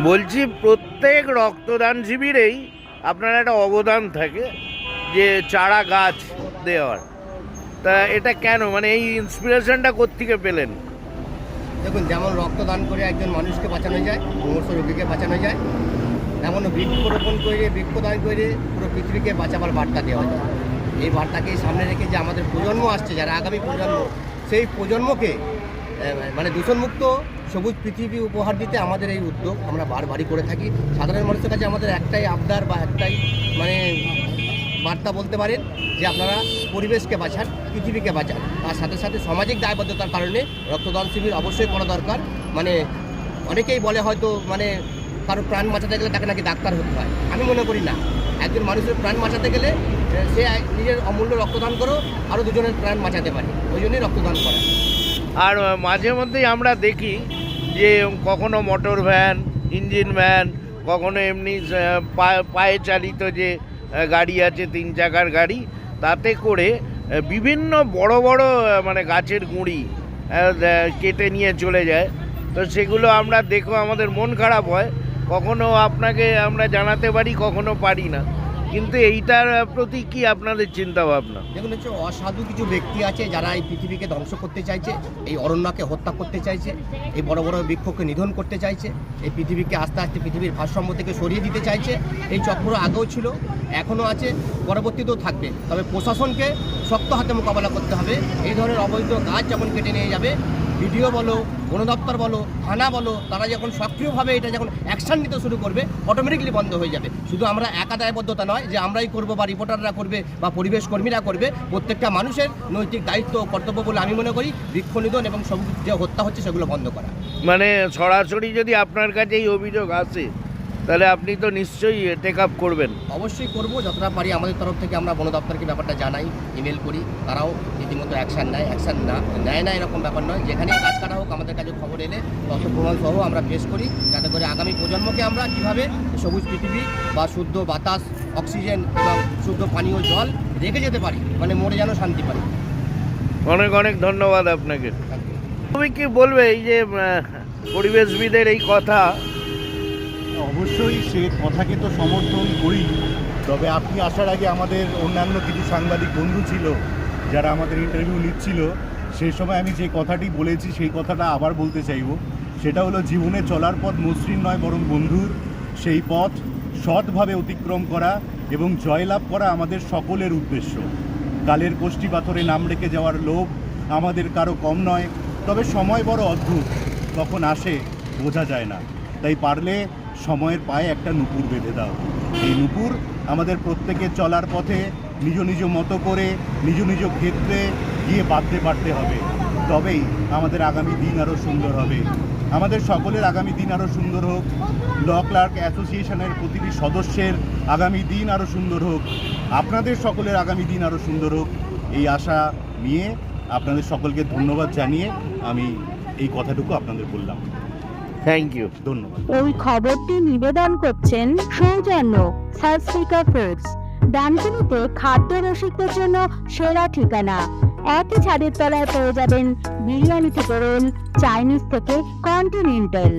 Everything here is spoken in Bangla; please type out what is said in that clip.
বলছি প্রত্যেক রক্তদান শিবিরেই আপনার একটা অবদান থাকে যে চারা গাছ দেওয়ার। তা এটা কেন? মানে এই ইন্সপিরেশনটা কোত্থেকে পেলেন? দেখুন, যেমন রক্তদান করে একজন মানুষকে বাঁচানো যায় মুমূর্ষ রোগীকে বাঁচানো যায়, তেমন বৃক্ষরোপণ করে, বৃক্ষদান করে পুরো পৃথিবীকে বাঁচাবার বার্তা দেওয়া যায়। এই বার্তাকে সামনে রেখে যে আমাদের প্রজন্ম আসছে, যারা আগামী প্রজন্ম, সেই প্রজন্মকে মানে দূষণমুক্ত সবুজ পৃথিবী উপহার দিতে আমাদের এই উদ্যোগ আমরা বারবারই করে থাকি। সাধারণ মানুষের কাছে আমাদের একটাই আবদার বা একটাই মানে বার্তা বলতে পারেন যে আপনারা পরিবেশকে বাঁচান, পৃথিবীকে বাঁচান। তার সাথে সাথে সামাজিক দায়বদ্ধতার কারণে রক্তদান শিবির অবশ্যই করা দরকার। মানে অনেকেই বলে হয়তো মানে কারও প্রাণ বাঁচাতে গেলে তাকে নাকি ডাক্তার হতে হয়। আমি মনে করি না। একজন মানুষের প্রাণ বাঁচাতে গেলে সে নিজের অমূল্য রক্তদান করো আরও দুজনের প্রাণ বাঁচাতে পারে। ওই জন্যই রক্তদান করা। আর মাঝে মধ্যেই আমরা দেখি যে কখনো মোটর ভ্যান, ইঞ্জিন ভ্যান, কখনো এমনি পায়ে চালিত যে গাড়ি আছে, তিন চাকার গাড়ি, তাতে করে বিভিন্ন বড় বড় মানে গাছের গুঁড়ি কেটে নিয়ে চলে যায়। তো সেগুলো আমরা দেখো, আমাদের মন খারাপ হয়। কখনো আপনাকে আমরা জানাতে পারি, কখনো পারি না। কিন্তু এইটার প্রতি কি আপনাদের চিন্তা ভাবনা দেখুন, হচ্ছে অসাধু কিছু ব্যক্তি আছে যারা এই পৃথিবীকে ধ্বংস করতে চাইছে, এই অরণ্যকে হত্যা করতে চাইছে, এই বড় বড় বৃক্ষকে নিধন করতে চাইছে, এই পৃথিবীকে আস্তে আস্তে পৃথিবীর ভারসাম্য থেকে সরিয়ে দিতে চাইছে, এই চক্র আগেও ছিল, এখনও আছে, পরবর্তীতেও থাকবে। তবে প্রশাসনকে শক্ত হাতে মোকাবেলা করতে হবে। এই ধরনের অবৈধ গাছ যেমন কেটে নিয়ে যাবে ভিডিও বলো বন দপ্তর বলো, থানা বলো, তারা যখন সক্রিয়ভাবে এটা যখন অ্যাকশান নিতে শুরু করবে অটোমেটিকলি বন্ধ হয়ে যাবে। শুধু আমরা একা দায়বদ্ধতা নয় যে আমরাই করব বা রিপোর্টাররা করবে বা পরিবেশ কর্মীরা করবে, প্রত্যেকটা মানুষের নৈতিক দায়িত্ব কর্তব্য বলে আমি মনে করি, বৃক্ষ নিধন এবং সব যে হত্যা হচ্ছে সেগুলো বন্ধ করা। মানে সরাসরি যদি আপনার কাছে এই অভিযোগ আসে তাহলে আপনি তো নিশ্চয়ই টেক আপ করবেন। অবশ্যই করব যতটা পারি আমাদের তরফ থেকে আমরা বন দপ্তরকে ব্যাপারটা জানাই ইমেল করি তারাও রীতিমতো অ্যাকশান নেয় অ্যাকশান না নেয় না এরকম ব্যাপার নয় যেখানে কাজ কাটা হোক আমাদের কাছে খবর এলে তথ্য প্রমাণ সহ আমরা পেশ করি যাতে করে আগামী প্রজন্মকে আমরা কীভাবে সবুজ পৃথিবী বা শুদ্ধ বাতাস অক্সিজেন এবং শুদ্ধ পানীয় জল রেখে যেতে পারি মানে মরে যেন শান্তি পাই। অনেক অনেক ধন্যবাদ আপনাকে। তুমি কি বলবে এই যে পরিবেশবিদের এই কথা অবশ্যই সে কথাকে তো সমর্থন করি। তবে আপনি আসার আগে আমাদের অন্যান্য কিছু সাংবাদিক বন্ধু ছিল, যারা আমাদের ইন্টারভিউ নিচ্ছিল সেই সময় আমি যে কথাটি বলেছি সেই কথাটা আবার বলতে চাইব। সেটা হলো, জীবনে চলার পথ মসৃণ নয় বরং বন্ধুর। সেই পথ সৎভাবে অতিক্রম করা এবং জয়লাভ করা আমাদের সকলের উদ্দেশ্য। কালের কোষ্ঠী পাথরে নাম রেখে যাওয়ার লোভ আমাদের কারও কম নয়। তবে সময় বড় অদ্ভুত কখন আসে, বোঝা যায় না। তাই পারলে সময়ের পায়ে একটা নুপুর বেঁধে দাও। এই নুপুর আমাদের প্রত্যেকে চলার পথে নিজ নিজ মতো করে, নিজ নিজ ক্ষেত্রে গিয়ে বাঁধতে পারতে হবে। তবেই আমাদের আগামী দিন আরও সুন্দর হবে। আমাদের সকলের আগামী দিন আরও সুন্দর হোক। ল ক্লার্ক অ্যাসোসিয়েশনের প্রতিটি সদস্যের আগামী দিন আরও সুন্দর হোক। আপনাদের সকলের আগামী দিন আরও সুন্দর হোক। এই আশা নিয়ে আপনাদের সকলকে ধন্যবাদ জানিয়ে আমি এই কথাটুকু আপনাদের বললাম। থ্যাংক ইউ ধন্যবাদ। ওই খবরটি নিবেদন করছেন সৌজন্য সালস্পিকা ফুডস ডানকুনিতে খাদ্য রসিকদের জন্য সেরা ঠিকানা। একই ছাদের তলায় পেয়ে যাবেন বিরিয়ানি থেকে রোল চাইনিজ থেকে কন্টিনেন্টাল